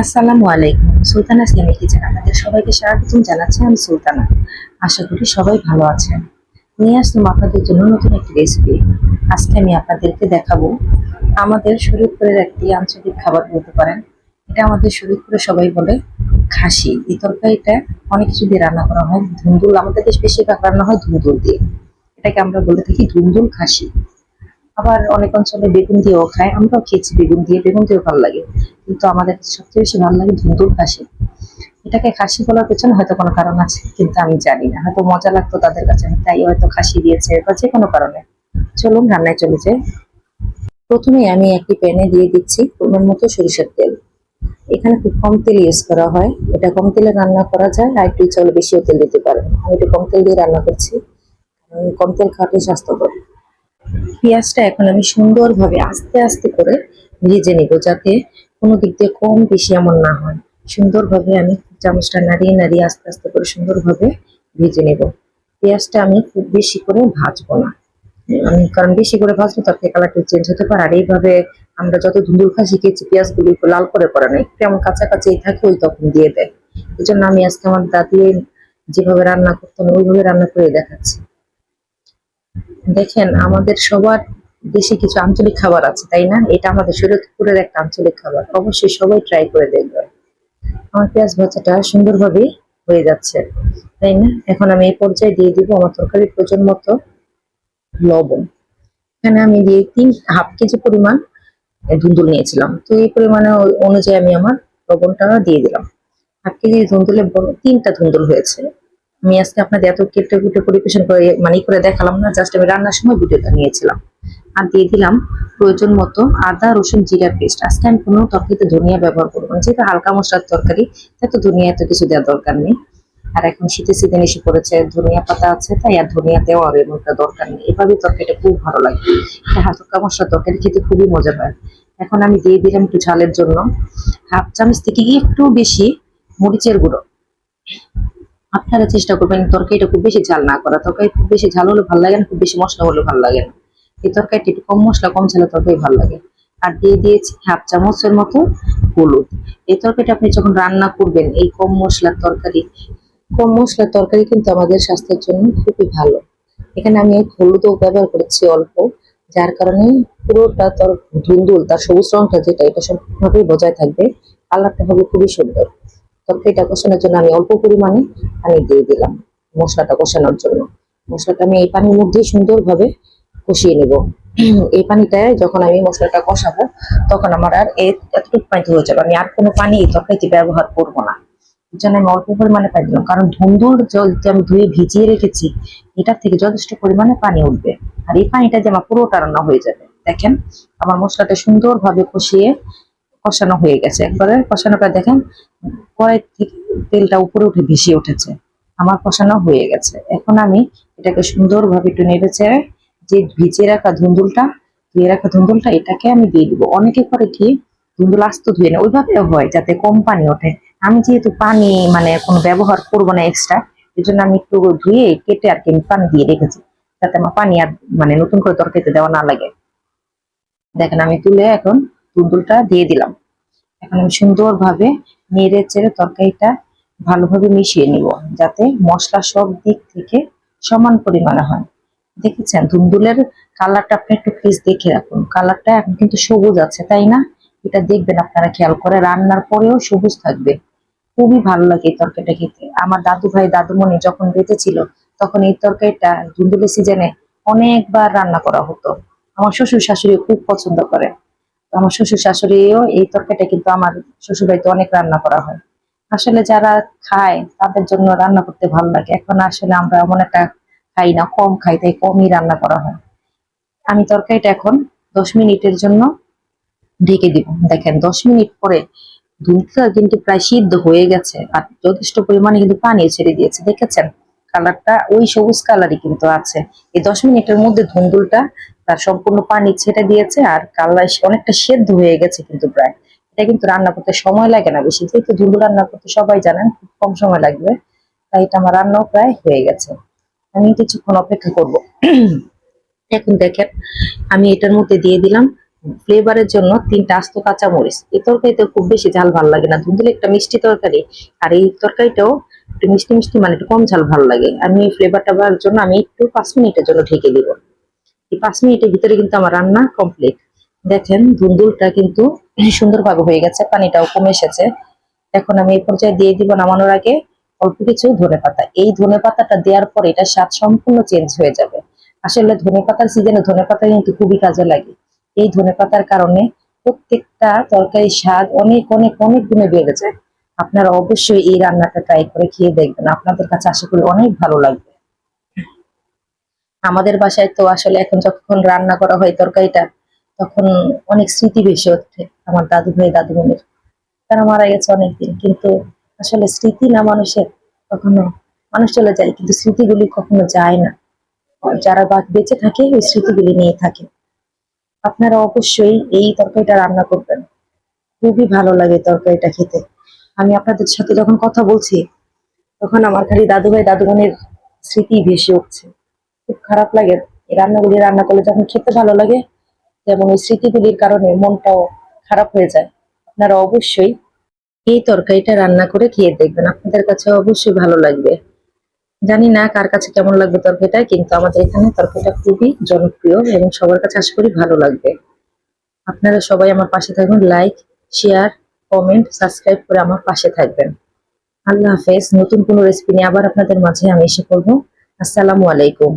আসসালামু আলাইকুম। সুলতানা সিমি কিচেন আপনাদের সবাইকে স্বাগতম জানাচ্ছি আমি সুলতানা। আশা করি সবাই ভালো আছেন। নিয়ে আসলাম আপনাদের জন্য নতুন একটি রেসিপি আজকে আমি আপনাদেরকে দেখাবো আমাদের শরীরপুরের একটি আঞ্চলিক খাবার বলতে পারেন। এটা আমাদের শরীরপুরে সবাই বলে খাসি। এই তরকারিটা অনেক কিছু দিয়ে রান্না করা হয়। ধুন্দুল, আমাদের দেশ বেশিরভাগ রান্না হয় ধুন্দুল দিয়ে। এটাকে আমরা বলে থাকি ধুন্দুল খাসি। আবার অনেক অঞ্চলে বেগুন দিয়েও খায়, আমরাও খেয়েছি বেগুন দিয়ে, বেগুন দিয়েও ভালো লাগে। কিন্তু আমাদের সবচেয়ে বেশি ভালো লাগে ধুন্দুল খাসি। এটাকে খাসি বলার পেছনে হয়তো কোনো কারণ আছে, কিন্তু আমি জানি না। হয়তো মজা লাগতো তাদের কাছে, তাই হয়তো খাসি দিয়েছে বা যে কোনো কারণে। চলুন রান্নায় চলে যাই। প্রথমে আমি একটি প্যানে দিয়ে দিচ্ছি পরিমাণ মতো সরিষার তেল। এখানে খুব কম তেল ইউজ করা হয়। এটা কম তেলে রান্না করা যায়, আর একটু হলে বেশিও তেল দিতে পারেন। আমি একটু কম তেল দিয়ে রান্না করছি কম তেল খাওয়াটাই স্বাস্থ্যকর। পেঁয়াজটা এখন আমি সুন্দরভাবে আস্তে আস্তে করে ভেজে নিব যাতে কোনো দিক দিয়ে কম বেশি এমন না হয়। সুন্দরভাবে আমি চামচটা নাড়িয়ে নাড়িয়ে আস্তে আস্তে করে সুন্দরভাবে ভেজে নেব। পেঁয়াজটা আমি খুব বেশি করে ভাজবো না। আমি কারণ বেশি করে ভাজবো তাতে কালারটা চেঞ্জ হতে পারে। আর এইভাবে আমরা যত ধুন্দুল খাসি খেয়েছি পেঁয়াজগুলো লাল করে করে না, একটু এমন কাছাকাছি থাকে ওই তখন দিয়ে দেয়। এই জন্য আমি আজকে আমার দাদি যেভাবে রান্না করতাম ওইভাবে রান্না করে দেখাচ্ছি। দেখেন, আমাদের সবার দেশে কিছু আঞ্চলিক খাবার আছে, তাই না? এটা আমাদের শরীরপুরের একটা আঞ্চলিক খাবার। অবশ্যই সবাই ট্রাই করে দেখবে। আমার পেঁয়াজ ভাজাটা সুন্দরভাবে হয়ে যাচ্ছে, তাই না? এখন আমি এই পর্যায়ে দিয়ে দিব আমার তরকারির প্রয়োজন মতো লবণ। এখানে আমি দিয়ে তিন, হাফ কেজি পরিমাণ ধুন্দুল নিয়েছিলাম। তো এই পরিমাণে অনুযায়ী আমি আমার লবণটা দিয়ে দিলাম। হাফ কেজি ধুন্দুলে তিনটা ধুন্দুল হয়েছে। আমি আজকে আপনাদের এত কেটে কুটে পরিবেশন করে মানে করে দেখালাম না জাস্ট আমি রান্নার সময় ভিডিওটা নিয়েছিলাম। আর দিয়ে দিলাম প্রয়োজন মতো আদা, রসুন, জিরা পেস্ট। আজকে আমি কোনো তরকারিতে ধনিয়া ব্যবহার করব না। যেহেতু হালকা মশলার তরকারি, তাই তো ধনিয়া এত কিছু দেওয়ার দরকার নেই। আর এখন শীতে সিজন এসে পড়েছে ধনিয়া পাতা আছে, তাই আর ধনিয়া দেওয়ার এমন একটা দরকার নেই। এভাবে তরকারিটা খুব ভালো লাগে। হালকা মশলার তরকারি, খেতে খুবই মজা হয়। এখন আমি দিয়ে দিলাম একটু ঝালের জন্য। হাফ চামচ থেকে একটু বেশি মরিচের গুঁড়ো। আপনারা চেষ্টা করবেন তরকারিটা খুব বেশি ঝাল না করা। তরকারি খুব বেশি ঝাল হলে ভালো লাগে না, খুব বেশি মশলা হলে ভালো লাগে না। এই তরকারিটা একটু কম মশলা, কম ঝালে তরকারি ভালো লাগে। আর দিয়ে দিয়েছি হাফ চামচের মতো হলুদ। এই তরকারিটা আপনি যখন রান্না করবেন, এই কম মশলার তরকারি, কম মশলার তরকারি কিন্তু আমাদের স্বাস্থ্যের জন্য খুবই ভালো। এখানে আমি হলুদও ব্যবহার করেছি অল্প, যার কারণে পুরোটা তোর ধুন্দুল, তার সবুজ রংটা যেটা, এটা সম্পূর্ণভাবেই বজায় থাকবে। কালারটা হবে খুবই সুন্দর। তরকারিটা কষানোর জন্য আমি অল্প পরিমাণে পানি দিয়ে দিলাম মশলাটা কষানোর জন্য। মশলাটা আমি এই পানির মধ্যেই সুন্দরভাবে কষিয়ে নেব। এই পানিটায় যখন আমি মশলাটা কষাবো, তখন আমার আর এতটুকু পানিতে হয়ে যাবে আমি আর কোনো পানি এই তরকারিতে ব্যবহার করব না। এর জন্য আমি অল্প পরিমাণে পানি দিলাম। কারণ ধুন্দুর জল যে আমি ধুয়ে ভিজিয়ে রেখেছি, এটার থেকে যথেষ্ট পরিমাণে পানি উঠবে। আর এই পানিটা যে আমার পুরোটা রান্না হয়ে যাবে। দেখেন, আমার মশলাটা সুন্দরভাবে কষিয়ে কষানো হয়ে গেছে। একবারে কষানোটা দেখেন কড়াই থেকে তেলটা উপরে উঠে ভেসে উঠেছে। আমার কষানো হয়ে গেছে। এখন আমি এটাকে সুন্দরভাবে একটু নেড়ে চেড়ে যে ভিজিয়ে রাখা ধুন্দুলটা, ধুয়ে রাখা ধুন্দুলটা, এটাকে আমি দিয়ে দিব। অনেকে করে কি ধুন্দুল আস্ত ধুয়ে না ওইভাবেও হয় যাতে কম পানি ওঠে। আমি যেহেতু পানি মানে কোনো ব্যবহার করব না এক্সট্রা এই জন্য আমি একটু ধুয়ে কেটে আর কি পানি দিয়ে রেখেছি। যাতে আমার পানি আর মানে নতুন করে তরকারিতে দেওয়া না লাগে। দেখেন আমি তুলে এখন ধুন্দুলটা দিয়ে দিলাম। এখন আমি সুন্দরভাবে নেড়ে চেড়ে তরকারিটা ভালোভাবে মিশিয়ে নিব, যাতে মশলা সব দিক থেকে সমান পরিমাণে হয়। দেখেছেন? ধুন্দুলের কালারটা আপনি একটু প্লিজ দেখে রাখুন। কালারটা এখন কিন্তু সবুজ আছে, তাই না? এটা দেখবেন আপনারা, খেয়াল করে। রান্নার পরেও সবুজ থাকবে। খুবই ভালো লাগে এই তরকারিটা খেতে। আমার দাদু ভাই, দাদুমণি যখন বেঁচে ছিল তখন এই তরকারিটা ধুন্দুলের সিজনে অনেকবার রান্না করা হতো। আমার শ্বশুর শাশুড়ি খুব পছন্দ করে। আমার শ্বশুর শাশুড়িও এই তরকারিটা কিন্তু আমার শ্বশুর বাড়িতে অনেক রান্না করা হয়। আসলে যারা খায়, তাদের জন্য রান্না করতে ভালো লাগে। এখন আসলে আমরা এমন একটা খাই না, কম খাই, তাই কমই রান্না করা হয়। আমি তরকারিটা এখন দশ মিনিটের জন্য ঢেকে দিব। দেখেন, দশ মিনিট পরে দুধটা কিন্তু প্রায় সিদ্ধ হয়ে গেছে। আর যথেষ্ট পরিমাণে কিন্তু পানি ছেড়ে দিয়েছে, দেখেছেন? কালারটা, ওই সবুজ কালারই কিন্তু আছে। এই দশ মিনিটের মধ্যে ধুন্দুলটা, তার সম্পূর্ণ পানি ছেড়ে দিয়েছে আর কালার অনেকটা সেদ্ধ হয়ে গেছে কিন্তু প্রায়। এটা কিন্তু রান্না করতে সময় লাগে না বেশি, যেহেতু ধুন্দুল রান্না করতে সবাই জানেন, খুব কম সময় লাগবে। তাই এটা আমার রান্নাও প্রায় হয়ে গেছে। আমি কিছুক্ষণ অপেক্ষা করব। এখন দেখেন, আমি এটার মধ্যে দিয়ে দিলাম ফ্লেভারের জন্য তিনটা আস্ত কাঁচামরিচ। এই তরকারিতে খুব বেশি ঝাল ভালো লাগে না। ধুন্দুল একটা মিষ্টি তরকারি, আর এই তরকারিটাও একটু মিষ্টি মিষ্টি মানে একটু কম ঝাল ভালো লাগে। আমি এই ফ্লেভারটা পাওয়ার জন্য আমি একটু পাঁচ মিনিটের জন্য ঢেকে দিব। এই পাঁচ মিনিটের ভিতরে কিন্তু আমার রান্না কমপ্লিট দেখেন, ধুন্দুলটা কিন্তু সুন্দরভাবে হয়ে গেছে, পানিটাও কমে এসেছে। এখন আমি এই পর্যায়ে দিয়ে দিব নামানোর আগে অল্প কিছু ধনে পাতা। এই ধনে পাতাটা দেওয়ার পরে এটা স্বাদ সম্পূর্ণ চেঞ্জ হয়ে যাবে। আসলে ধনে পাতার সিজনে ধনে পাতা কিন্তু খুবই কাজে লাগে। এই ধনে পাতার কারণে প্রত্যেকটা তরকারির স্বাদ অনেক অনেক অনেক গুণে বেড়ে যায়। আপনারা অবশ্যই এই রান্নাটা ট্রাই করে খেয়ে দেখবেন। আপনাদের কাছে আশা করি অনেক ভালো লাগবে। আমাদের বাসায় তো আসলে এখন যখন রান্না করা হয় তরকারিটা, তখন অনেক স্মৃতি ভেসে ওঠে আমার দাদু ভাই দাদু বোনের তারা মারা গেছে অনেকদিন, কিন্তু আসলে স্মৃতি না মানুষের কখনো, মানুষ চলে যায়, কিন্তু স্মৃতিগুলি কখনো যায় না। যারা বেঁচে থাকে, ওই স্মৃতিগুলি নিয়ে থাকে। আপনারা অবশ্যই এই তরকারিটা রান্না করবেন। খুবই ভালো লাগে তরকারিটা খেতে। আমি আপনাদের সাথে যখন কথা বলছি, তখন আমার খালি দাদু ভাই দাদুমণির স্মৃতি ভেসে উঠছে। খুব খারাপ লাগে। এই রান্নাগুলি রান্না করলে যখন খেতে ভালো লাগে, যেমন ওই স্মৃতিগুলির কারণে মনটাও খারাপ হয়ে যায়। আপনারা অবশ্যই এই তরকারিটা রান্না করে খেয়ে দেখবেন। আপনাদের কাছে অবশ্যই ভালো লাগবে। জানি না কার কাছে কেমন লাগবে তরকারিটা, কিন্তু আমাদের এখানে তরকারিটা খুবই জনপ্রিয় এবং সবার কাছে আশা করি ভালো লাগবে। আপনারা সবাই আমার পাশে থাকুন, লাইক, শেয়ার কমেন্ট সাবস্ক্রাইব করে আমার পাশে থাকবেন। আল্লাহ হাফেজ, নতুন কোনো রেসিপি নিয়ে আবার আপনাদের মাঝে আমি এসে পড়ব। আসসালামু আলাইকুম।